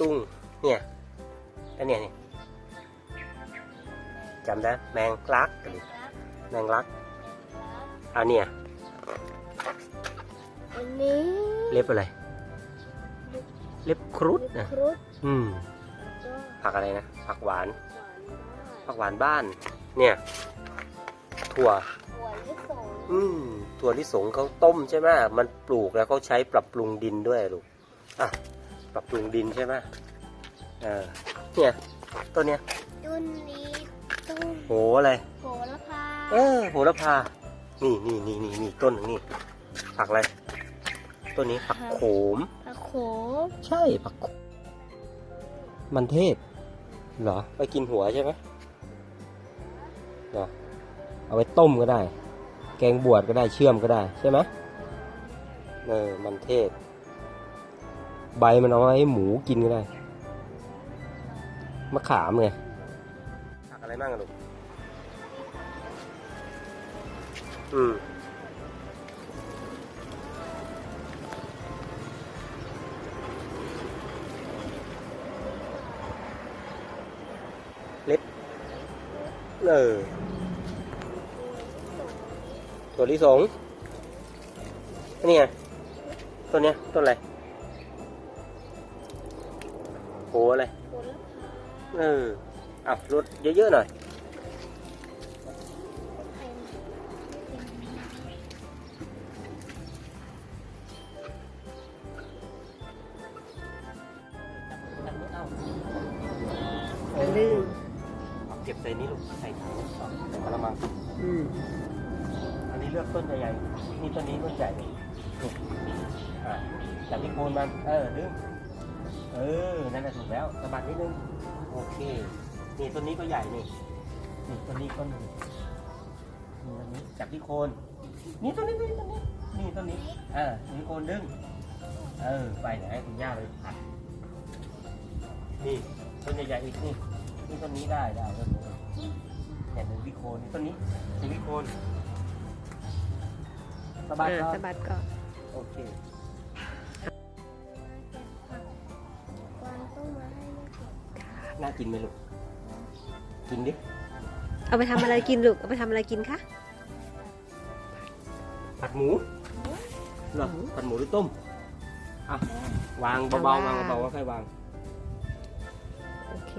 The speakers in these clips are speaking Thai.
ตุ้ง เนี่ยอันเนี้ยนี่จำได้แมงลักกันดิแมงลักอันเนี้ยอันนี้เล็บอะไร เล็บครุฑลิปนะครุฑอืมแล้วก็ผักอะไรนะ ผักหวานหวานบ้าผักหวานบ้าน เนี่ย ถั่วหัวลิสงอืมถั่วลิสงเขาต้มใช่ไหมมันปลูกแล้วเขาใช้ปรับปรุงดินด้วยลูก อะ ปรับปรุงดินใช่ไหมเออเนี่ยต้นเนี้ยต้นนี้ต้นโหอะไรโหระพาเออโหระพา นี่นี่นี่นี่นี่ต้นหนึ่งนี่ผักอะไรต้นนี้ผักโขมผักโขมใช่ผักโขมมันเทศเหรอไปกินหัวใช่ไหมเหรอเอาไว้ต้มก็ได้ แกงบวชก็ได้เชื่อมก็ได้ใช่ไหมเออมันเทศ ใบมันเอาไว้ให้หมูกินก็ได้ มะขามไงผักอะไรบ้างลูก อืมเล็บ เออถั่วลิสงอันนี่ไง ต้นเนี้ย ต้นอะไร อะไรโหระพาเออเอารดเยอะๆหน่อยลื่นเอาเก็บใส่นี้ลูกใส่ถังใส่กระมังอืมอันนี้เลือกต้นใหญ่ๆนี่ต้นนี้ต้นใหญ่นี่อะจับที่โคนมันเออดึง เออ นั่นแหละถูกแล้วสะบัดนิดนึง โอเค นี่ต้นนี้ก็ใหญ่นี่ นี่ต้นนี้ต้นหนึงนี่ต้นนี้จับที่โคน นี่ต้นนี้ต้นนี้ต้นนี้ นี่ต้นนี้อ่านี่โคนดึง เออ ไปเดี๋ยวให้คุณย่าไปผัด นี่ต้นใหญ่ๆอีกนี่ นี่ต้นนี้ได้ได้ต้นนี้เนี่ยหนึ่งวิโคนนี่ต้นนี้หนึ่งวิโคนสบายอ่าก่อนสะบัดก่อน โอเค น่ากินไหมลูก กินดิ เอาไปทำอะไรกินลูก เอาไปทำอะไรกินคะ ผัดหมูเหรอผัดหมูหรือต้ม อะ วางเบาๆวางเบาๆว่าค่อยวาง โอเค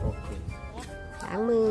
โอเค ล้างมือ